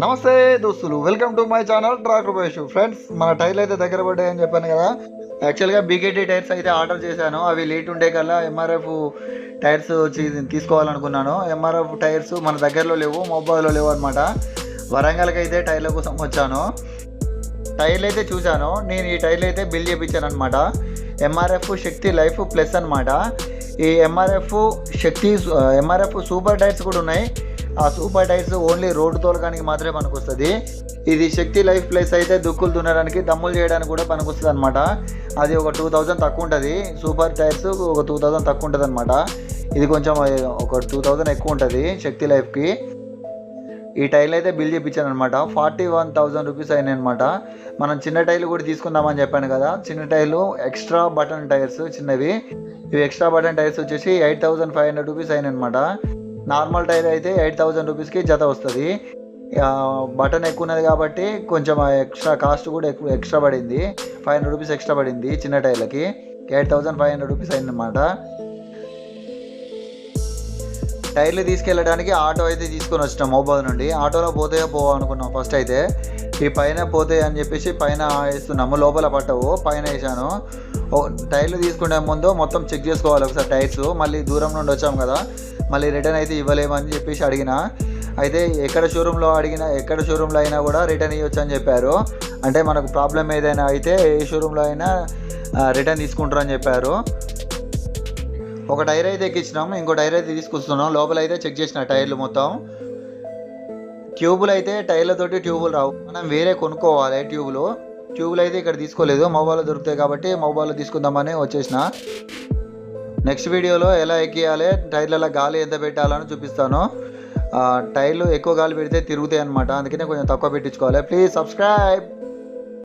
నమస్తే దోస్తులు welcome to my channel track Rupesh. Friends మన టైర్లు అయితే దగ్గర పడ్డాయని చెప్పాను కదా. యాక్చువల్గా బీకేటీ టైర్స్ అయితే ఆర్డర్ చేశాను. అవి లేట్ ఉండే కల్లా ఎంఆర్ఎఫ్ టైర్స్ వచ్చి తీసుకోవాలనుకున్నాను. ఎంఆర్ఎఫ్ టైర్స్ మన దగ్గరలో లేవు మొబైల్లో లేవు అనమాట వరంగల్కి అయితే టైర్ల కోసం వచ్చాను. టైర్లు అయితే చూశాను. నేను ఈ టైర్లు అయితే బిల్ చేయించాను అనమాట ఎంఆర్ఎఫ్ శక్తి లైఫ్ ప్లస్ అనమాట ఈ MRF Shakti MRF super tyres కూడా ఉన్నాయి. ఆ సూపర్ టైర్స్ ఓన్లీ రోడ్డు తోలకానికి మాత్రమే పనికొస్తుంది. ఇది శక్తి లైఫ్ ప్లేస్ అయితే దుక్కులు దున్నడానికి దమ్ములు చేయడానికి కూడా పనికొస్తుంది అనమాట అది ఒక టూ థౌజండ్ తక్కువ ఉంటుంది. సూపర్ టైర్స్ ఒక టూ థౌజండ్ తక్కువ ఉంటుంది అనమాట ఇది కొంచెం ఒక టూ థౌజండ్ ఎక్కువ ఉంటుంది శక్తి లైఫ్కి. ఈ టైర్లు అయితే బిల్ చేయించాను అనమాట ఫార్టీ వన్ థౌజండ్ రూపీస్ అయినాయి అనమాట మనం చిన్న టైర్లు కూడా తీసుకుందామని చెప్పాను కదా. చిన్న టైర్లు ఎక్స్ట్రా బటన్ టైర్స్ చిన్నవి. ఇవి ఎక్స్ట్రా బటన్ టైర్స్ వచ్చేసి eight thousand five hundred rupees అయినాయి అనమాట నార్మల్ టైర్ అయితే ఎయిట్ థౌజండ్ రూపీస్కి జత వస్తుంది. బటన్ ఎక్కువ ఉన్నది కాబట్టి కొంచెం ఎక్స్ట్రా కాస్ట్ కూడా ఎక్కువ ఎక్స్ట్రా పడింది. ఫైవ్ హండ్రెడ్ రూపీస్ ఎక్స్ట్రా పడింది చిన్న టైర్లకి. Eight thousand five hundred rupees అయిందన్నమాట. టైర్లు తీసుకెళ్ళడానికి ఆటో అయితే తీసుకొని వచ్చినాం మోబాద్ నుండి. ఆటోలో పోతే పోవా అనుకున్నాం ఫస్ట్ అయితే. ఈ పైన పోతే అని చెప్పేసి పైన వేస్తున్నాము లోపల పట్టవు పైన వేసాను. టైర్లు తీసుకునే ముందు మొత్తం చెక్ చేసుకోవాలి ఒకసారి టైర్స్. మళ్ళీ దూరం నుండి వచ్చాము కదా. మళ్ళీ రిటర్న్ అయితే ఇవ్వలేమని చెప్పేసి అడిగిన. అయితే ఎక్కడ షోరూంలో అడిగినా ఎక్కడ షోరూంలో అయినా కూడా రిటర్న్ ఇవ్వచ్చు అని చెప్పారు. అంటే మనకు ప్రాబ్లం ఏదైనా అయితే ఏ షోరూంలో అయినా రిటర్న్ తీసుకుంటారని చెప్పారు. ఒక టైర్ అయితే ఎక్కించినాం ఇంకో టైర్ అయితే తీసుకొస్తున్నాం. లోపల అయితే చెక్ చేసిన టైర్లు మొత్తం. ట్యూబులు అయితే టైర్లతోటి ట్యూబులు రావు. మనం వేరే కొనుక్కోవాలి ట్యూబులు. ట్యూబులు అయితే ఇక్కడ తీసుకోలేదు. మొబైల్లో దొరుకుతాయి కాబట్టి మొబైల్లో తీసుకుందామని వచ్చేసిన. నెక్స్ట్ వీడియోలో ఎలా ఎక్కియాలి టైర్లలో గాలి ఎంత పెట్టాలని చూపిస్తాను. టైర్లు ఎక్కువ గాలి పెడితే తిరుగుతాయి అనమాట అందుకనే కొంచెం తక్కువ పెట్టించుకోవాలి. Please subscribe.